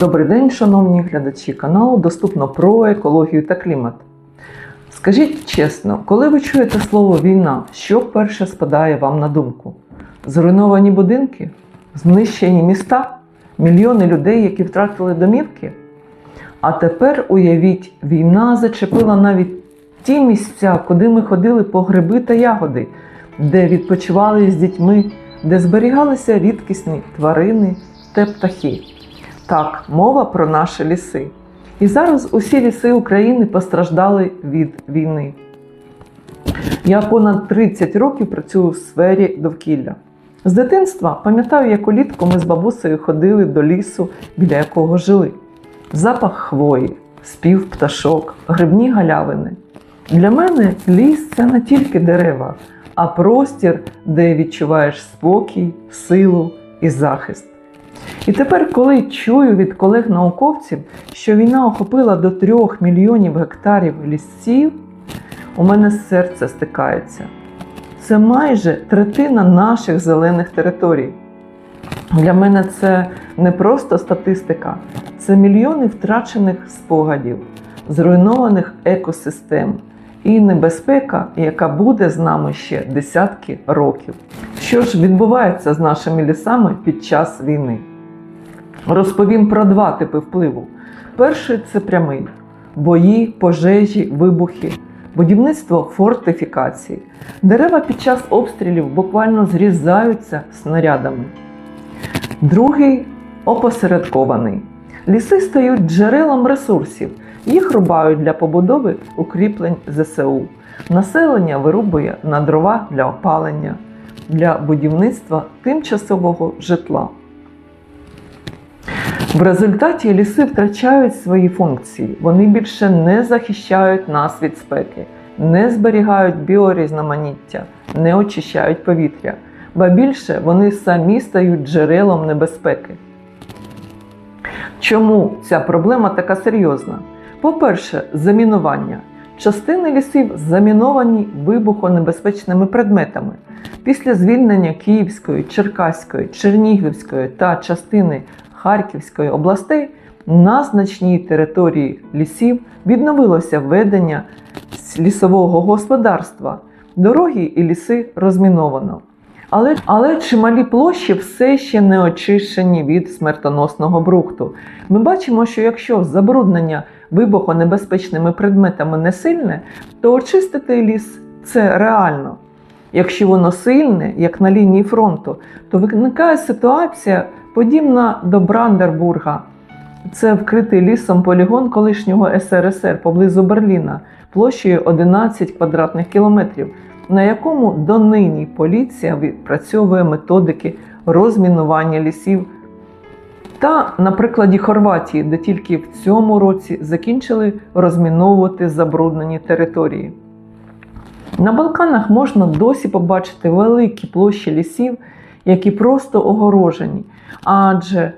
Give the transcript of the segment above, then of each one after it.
Добрий день, шановні глядачі каналу Доступно про екологію та клімат. Скажіть чесно, коли ви чуєте слово війна, що перше спадає вам на думку? Зруйновані будинки, знищені міста, мільйони людей, які втратили домівки? А тепер уявіть, війна зачепила навіть ті місця, куди ми ходили по гриби та ягоди, де відпочивали з дітьми, де зберігалися рідкісні тварини та птахи. Так, мова про наші ліси. І зараз усі ліси України постраждали від війни. Я понад 30 років працюю в сфері довкілля. З дитинства пам'ятаю, як улітку ми з бабусею ходили до лісу, біля якого жили. Запах хвої, спів пташок, грибні галявини. Для мене ліс це не тільки дерева, а простір, де відчуваєш спокій, силу і захист. І тепер, коли чую від колег-науковців, що війна охопила до 3 мільйонів гектарів лісів, у мене серце стикається. Це майже третина наших зелених територій. Для мене це не просто статистика, це мільйони втрачених спогадів, зруйнованих екосистем і небезпека, яка буде з нами ще десятки років. Що ж відбувається з нашими лісами під час війни? Розповім про два типи впливу. Перший це прямий бої, пожежі, вибухи, будівництво фортифікації. Дерева під час обстрілів буквально зрізаються снарядами. Другий опосередкований. Ліси стають джерелом ресурсів. Їх рубають для побудови укріплень ЗСУ. Населення вирубує на дрова для опалення, для будівництва тимчасового житла. В результаті ліси втрачають свої функції. Вони більше не захищають нас від спеки, не зберігають біорізноманіття, не очищають повітря, ба більше вони самі стають джерелом небезпеки. Чому ця проблема така серйозна? По-перше, замінування. Частини лісів заміновані вибухонебезпечними предметами. Після звільнення Київської, Черкаської, Чернігівської та частини Харківської областей на значній території лісів відновилося ведення лісового господарства. Дороги і ліси розміновано. Але, але чималі площі все ще не очищені від смертоносного брухту. Ми бачимо, що якщо забруднення вибухонебезпечними предметами не сильне, то очистити ліс це реально. Якщо воно сильне, як на лінії фронту, то виникає ситуація подібна до Брандербурга. Це вкритий лісом полігон колишнього СРСР поблизу Берліна площею 11 квадратних кілометрів, на якому донині поліція відпрацьовує методики розмінування лісів. Та на прикладі Хорватії, де тільки в цьому році закінчили розміновувати забруднені території. На Балканах можна досі побачити великі площі лісів, які просто огорожені, адже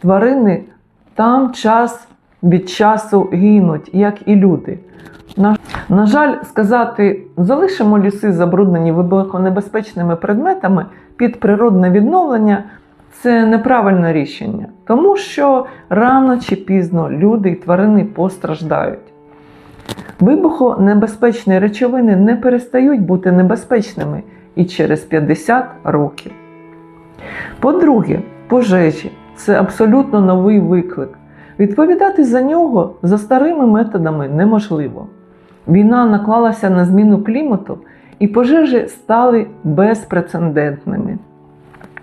тварини там час від часу гинуть, як і люди. На, жаль, сказати, залишимо ліси забруднені вибухонебезпечними предметами під природне відновлення це неправильне рішення, тому що рано чи пізно люди і тварини постраждають. Вибухонебезпечні речовини не перестають бути небезпечними і через 50 років. По-друге, пожежі це абсолютно новий виклик. Відповідати за нього за старими методами неможливо. Війна наклалася на зміну клімату, і пожежі стали безпрецедентними.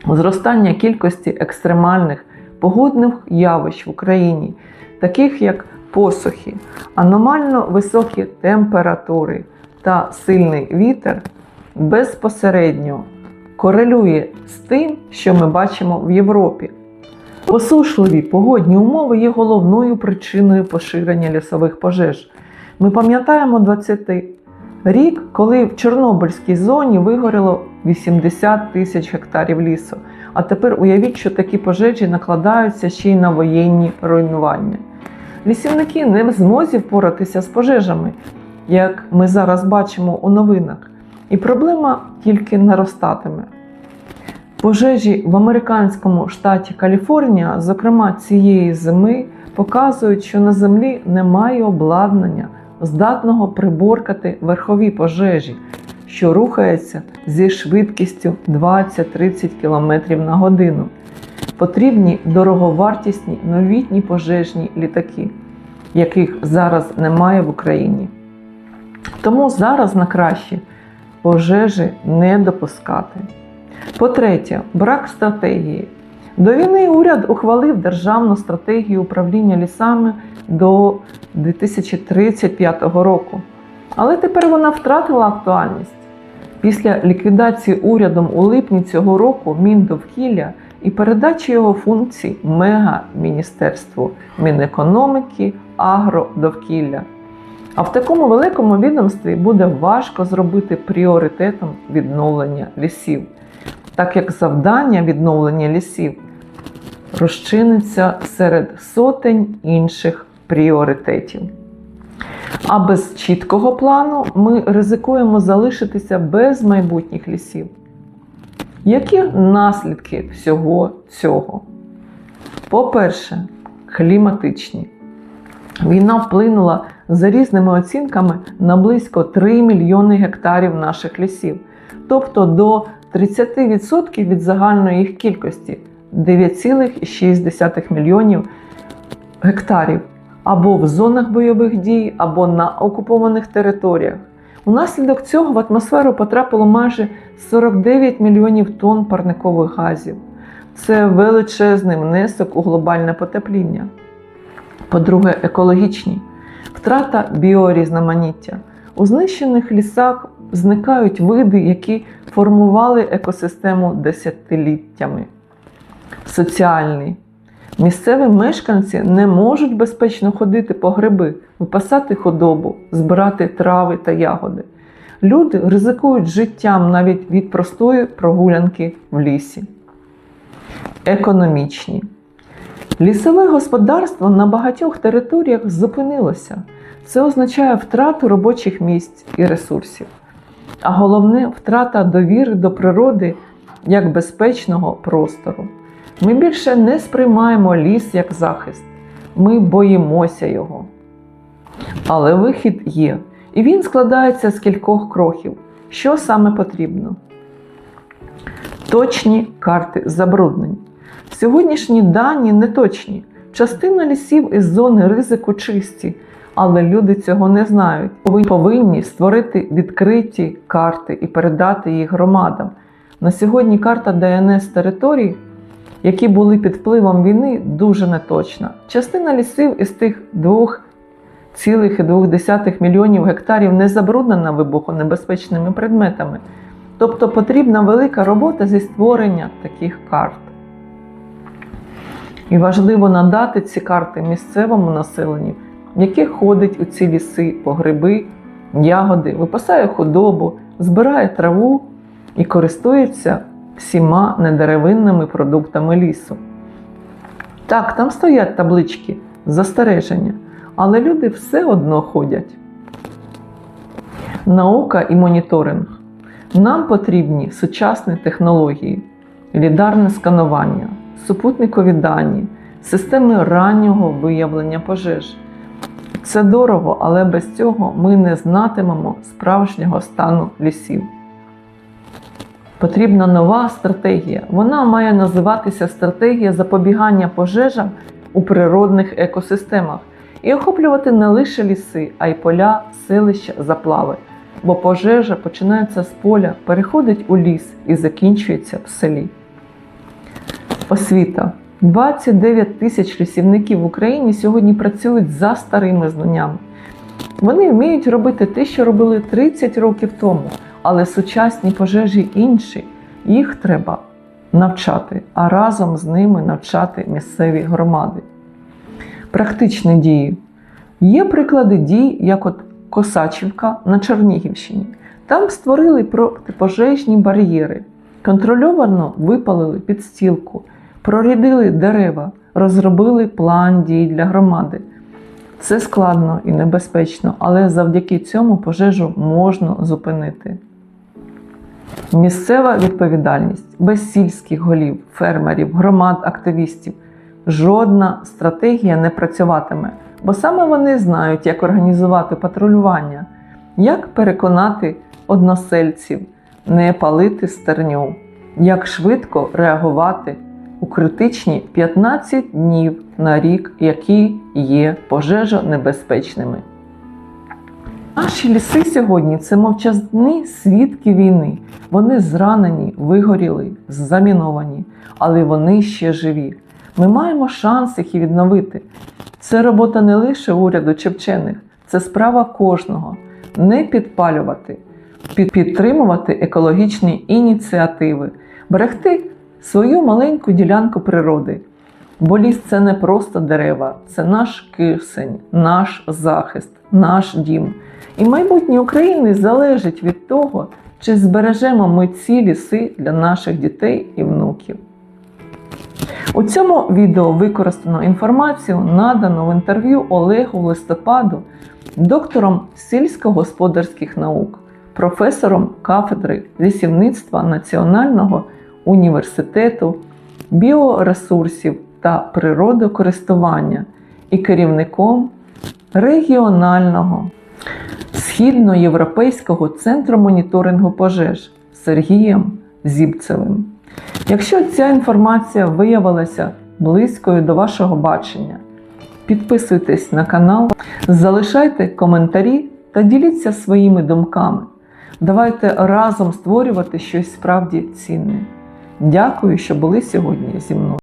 Зростання кількості екстремальних погодних явищ в Україні, таких як посухи, аномально високі температури та сильний вітер, безпосередньо корелює з тим, що ми бачимо в Європі. Посушливі погодні умови є головною причиною поширення лісових пожеж. Ми пам'ятаємо 20-й рік, коли в Чорнобильській зоні вигоріло 80 тисяч гектарів лісу. А тепер уявіть, що такі пожежі накладаються ще й на воєнні руйнування. Лісівники не в змозі впоратися з пожежами, як ми зараз бачимо у новинах, і проблема тільки наростатиме. Пожежі в американському штаті Каліфорнія, зокрема цієї зими, показують, що на землі немає обладнання, здатного приборкати верхові пожежі, що рухаються зі швидкістю 20-30 км на годину. Потрібні дороговартісні новітні пожежні літаки, яких зараз немає в Україні. Тому зараз на краще пожежі не допускати. По-третє, брак стратегії. До війни уряд ухвалив державну стратегію управління лісами до 2035 року. Але тепер вона втратила актуальність. Після ліквідації урядом у липні цього року Міндовкілля і передачі його функцій мега-міністерству Мінекономіки, агродовкілля. А в такому великому відомстві буде важко зробити пріоритетом відновлення лісів, так як завдання відновлення лісів розчиниться серед сотень інших пріоритетів. А без чіткого плану ми ризикуємо залишитися без майбутніх лісів. Які наслідки всього цього? По-перше, кліматичні. Війна вплинула за різними оцінками на близько 3 мільйони гектарів наших лісів, тобто до 30% від загальної їх кількості 9,6 мільйонів гектарів або в зонах бойових дій, або на окупованих територіях. Унаслідок цього в атмосферу потрапило майже 49 мільйонів тонн парникових газів. Це величезний внесок у глобальне потепління. По-друге, екологічні втрата біорізноманіття. У знищених лісах зникають види, які формували екосистему десятиліттями. Соціальний. Місцеві мешканці не можуть безпечно ходити по гриби, випасати худобу, збирати трави та ягоди. Люди ризикують життям навіть від простої прогулянки в лісі. Економічні. Лісове господарство на багатьох територіях зупинилося. Це означає втрату робочих місць і ресурсів. А головне втрата довіри до природи як безпечного простору. Ми більше не сприймаємо ліс як захист, ми боїмося його. Але вихід є, і він складається з кількох кроків. Що саме потрібно? Точні карти забруднень. Сьогоднішні дані не точні. Частина лісів із зони ризику чисті, але люди цього не знають. Ви повинні створити відкриті карти і передати їх громадам. На сьогодні карта ДНС територій, які були під впливом війни, дуже неточна. Частина лісів із тих 2,2 мільйонів гектарів не забруднена вибухонебезпечними предметами. Тобто потрібна велика робота зі створення таких карт. І важливо надати ці карти місцевому населенню, яке ходить у ці ліси по гриби, ягоди, випасає худобу, збирає траву і користується всіма недеревинними продуктами лісу. Так, там стоять таблички застереження, але люди все одно ходять. Наука і моніторинг. Нам потрібні сучасні технології, лідарне сканування, супутникові дані, системи раннього виявлення пожеж. Це дорого, але без цього ми не знатимемо справжнього стану лісів. Потрібна нова стратегія. Вона має називатися стратегія запобігання пожежам у природних екосистемах і охоплювати не лише ліси, а й поля, селища, заплави. Бо пожежа починається з поля, переходить у ліс і закінчується в селі. Освіта. 29 тисяч лісівників в Україні сьогодні працюють за старими знаннями. Вони вміють робити те, що робили 30 років тому, але сучасні пожежі інші. Їх треба навчати, а разом з ними навчати місцеві громади. Практичні дії. Є приклади дій, як от Косачівка на Чернігівщині. Там створили протипожежні бар'єри, контрольовано випалили підстілку, прорядили дерева, розробили план дій для громади. Це складно і небезпечно, але завдяки цьому пожежу можна зупинити. Місцева відповідальність без сільських голів, фермерів, громад, активістів. Жодна стратегія не працюватиме, бо саме вони знають, як організувати патрулювання, як переконати односельців не палити стерню, як швидко реагувати у критичні 15 днів на рік, які є пожежонебезпечними. Наші ліси сьогодні це мовчазні свідки війни. Вони зранені, вигоріли, заміновані, але вони ще живі. Ми маємо шанс їх відновити. Це робота не лише уряду чи вчених, це справа кожного. Не підпалювати, підтримувати екологічні ініціативи, берегти свою маленьку ділянку природи. Бо ліс це не просто дерева, це наш кисень, наш захист, наш дім. І майбутнє України залежить від того, чи збережемо ми ці ліси для наших дітей і внуків. У цьому відео використано інформацію, надану в інтерв'ю Олегу листопаду, доктором сільськогосподарських наук, професором кафедри лісівництва Національного університету біоресурсів та природокористування і керівником регіонального Східноєвропейського центру моніторингу пожеж Сергієм Зібцевим. Якщо ця інформація виявилася близькою до вашого бачення, підписуйтесь на канал, залишайте коментарі та діліться своїми думками. Давайте разом створювати щось справді цінне. Дякую, що були сьогодні зі мною.